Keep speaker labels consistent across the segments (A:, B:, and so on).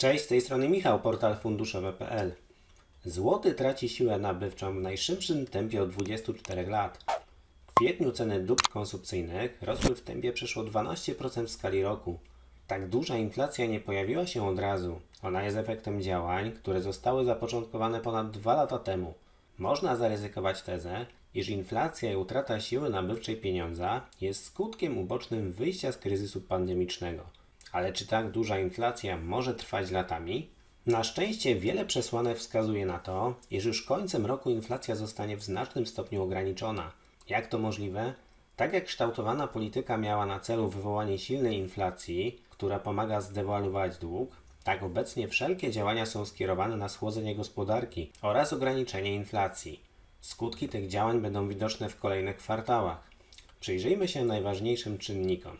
A: Cześć, z tej strony Michał, portal funduszowe.pl. Złoty traci siłę nabywczą w najszybszym tempie od 24 lat. W kwietniu ceny dóbr konsumpcyjnych rosły w tempie przeszło 12% w skali roku. Tak duża inflacja nie pojawiła się od razu. Ona jest efektem działań, które zostały zapoczątkowane ponad dwa lata temu. Można zaryzykować tezę, iż inflacja i utrata siły nabywczej pieniądza jest skutkiem ubocznym wyjścia z kryzysu pandemicznego. Ale czy tak duża inflacja może trwać latami? Na szczęście wiele przesłanek wskazuje na to, iż już końcem roku inflacja zostanie w znacznym stopniu ograniczona. Jak to możliwe? Tak jak kształtowana polityka miała na celu wywołanie silnej inflacji, która pomaga zdewaluować dług, tak obecnie wszelkie działania są skierowane na schłodzenie gospodarki oraz ograniczenie inflacji. Skutki tych działań będą widoczne w kolejnych kwartałach. Przyjrzyjmy się najważniejszym czynnikom.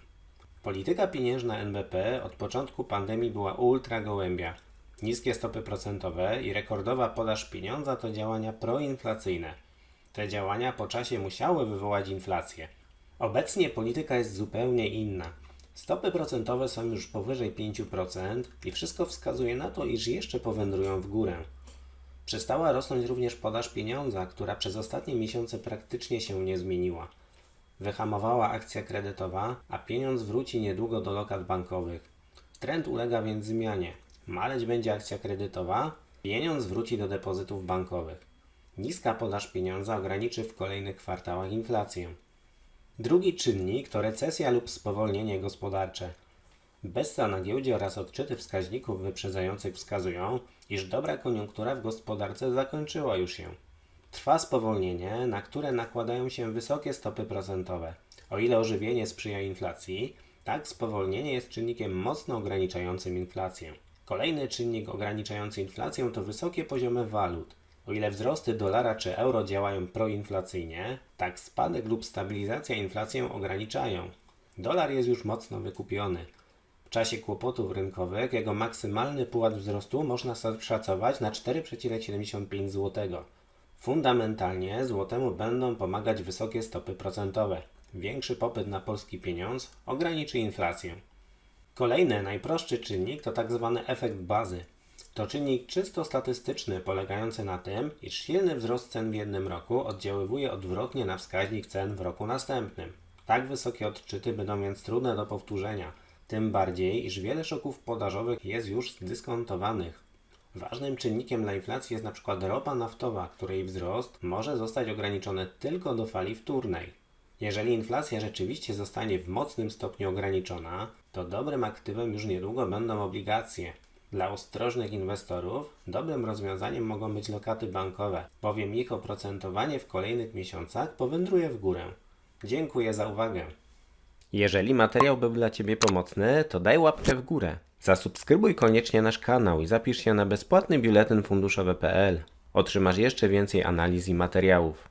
A: Polityka pieniężna NBP od początku pandemii była ultra gołębia. Niskie stopy procentowe i rekordowa podaż pieniądza to działania proinflacyjne. Te działania po czasie musiały wywołać inflację. Obecnie polityka jest zupełnie inna. Stopy procentowe są już powyżej 5% i wszystko wskazuje na to, iż jeszcze powędrują w górę. Przestała rosnąć również podaż pieniądza, która przez ostatnie miesiące praktycznie się nie zmieniła. Wyhamowała akcja kredytowa, a pieniądz wróci niedługo do lokat bankowych. Trend ulega więc zmianie. Maleć będzie akcja kredytowa, pieniądz wróci do depozytów bankowych. Niska podaż pieniądza ograniczy w kolejnych kwartałach inflację. Drugi czynnik to recesja lub spowolnienie gospodarcze. Besta na giełdzie oraz odczyty wskaźników wyprzedzających wskazują, iż dobra koniunktura w gospodarce zakończyła już się. Trwa spowolnienie, na które nakładają się wysokie stopy procentowe. O ile ożywienie sprzyja inflacji, tak spowolnienie jest czynnikiem mocno ograniczającym inflację. Kolejny czynnik ograniczający inflację to wysokie poziomy walut. O ile wzrosty dolara czy euro działają proinflacyjnie, tak spadek lub stabilizacja inflację ograniczają. Dolar jest już mocno wykupiony. W czasie kłopotów rynkowych jego maksymalny pułap wzrostu można szacować na 4,75 zł. Fundamentalnie złotemu będą pomagać wysokie stopy procentowe. Większy popyt na polski pieniądz ograniczy inflację. Kolejny, najprostszy czynnik to tzw. efekt bazy. To czynnik czysto statystyczny polegający na tym, iż silny wzrost cen w jednym roku oddziaływuje odwrotnie na wskaźnik cen w roku następnym. Tak wysokie odczyty będą więc trudne do powtórzenia, tym bardziej, iż wiele szoków podażowych jest już zdyskontowanych. Ważnym czynnikiem dla inflacji jest np. ropa naftowa, której wzrost może zostać ograniczony tylko do fali wtórnej. Jeżeli inflacja rzeczywiście zostanie w mocnym stopniu ograniczona, to dobrym aktywem już niedługo będą obligacje. Dla ostrożnych inwestorów dobrym rozwiązaniem mogą być lokaty bankowe, bowiem ich oprocentowanie w kolejnych miesiącach powędruje w górę. Dziękuję za uwagę. Jeżeli materiał był dla Ciebie pomocny, to daj łapkę w górę. Zasubskrybuj koniecznie nasz kanał i zapisz się na bezpłatny biuletyn funduszowy.pl. Otrzymasz jeszcze więcej analiz i materiałów.